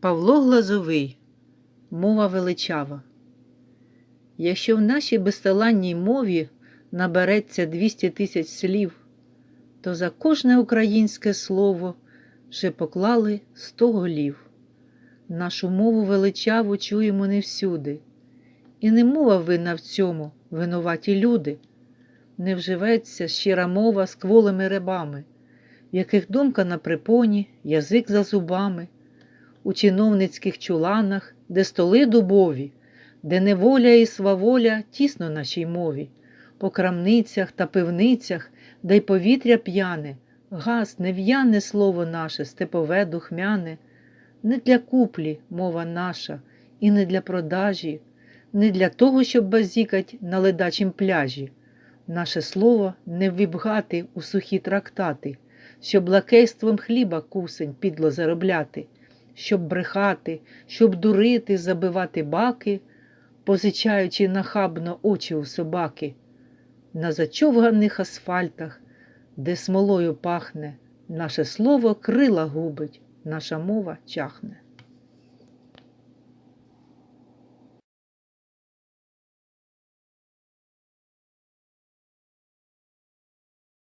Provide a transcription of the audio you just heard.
Павло Глазовий Мова величава. Якщо в нашій безталанній мові набереться 200 тисяч слів, то за кожне українське слово вже поклали 100 голів. Нашу мову величаву чуємо не всюди, і не мова винна в цьому, винуваті люди. Не вживеться щира мова з кволими рибами, в яких думка на припоні, язик за зубами, у чиновницьких чуланах, де столи дубові, де неволя і сваволя тісно нашій мові, по крамницях та пивницях, де й повітря п'яне, газ нев'яне слово наше, степове духмяне, не для куплі мова наша, і не для продажі, не для того, щоб базікать на ледачім пляжі. Наше слово не вібгати у сухі трактати, щоб лакейством хліба кусень підло заробляти, щоб брехати, щоб дурити, забивати баки, позичаючи нахабно очі у собаки. На зачовганих асфальтах, де смолою пахне, наше слово крила губить, наша мова чахне.